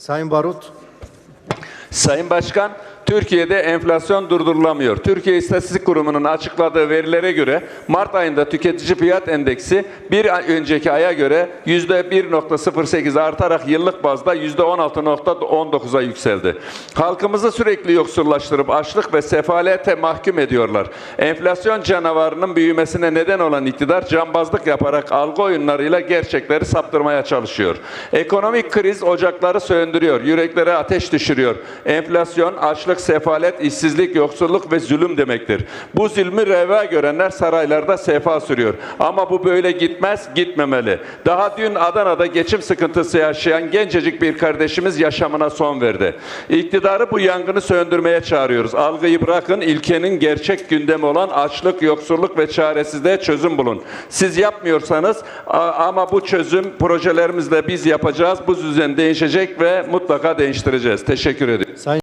Sayın Barut. Sayın Başkan, Türkiye'de enflasyon durdurulamıyor. Türkiye İstatistik Kurumu'nun açıkladığı verilere göre Mart ayında tüketici fiyat endeksi bir önceki aya göre %1.08 artarak yıllık bazda %16.19'a yükseldi. Halkımızı sürekli yoksullaştırıp açlık ve sefalete mahkum ediyorlar. Enflasyon canavarının büyümesine neden olan iktidar cambazlık yaparak algı oyunlarıyla gerçekleri saptırmaya çalışıyor. Ekonomik kriz ocakları söndürüyor, yüreklere ateş düşürüyor. Enflasyon, açlık, sefalet, işsizlik, yoksulluk ve zulüm demektir. Bu zulmü reva görenler saraylarda sefa sürüyor. Ama bu böyle gitmez, gitmemeli. Daha dün Adana'da geçim sıkıntısı yaşayan gencecik bir kardeşimiz yaşamına son verdi. İktidarı bu yangını söndürmeye çağırıyoruz. Algıyı bırakın, ilkenin gerçek gündemi olan açlık, yoksulluk ve çaresizliğe çözüm bulun. Siz yapmıyorsanız ama bu çözüm projelerimizle biz yapacağız. Bu düzen değişecek ve mutlaka değiştireceğiz. Teşekkür ediyorum. Sayın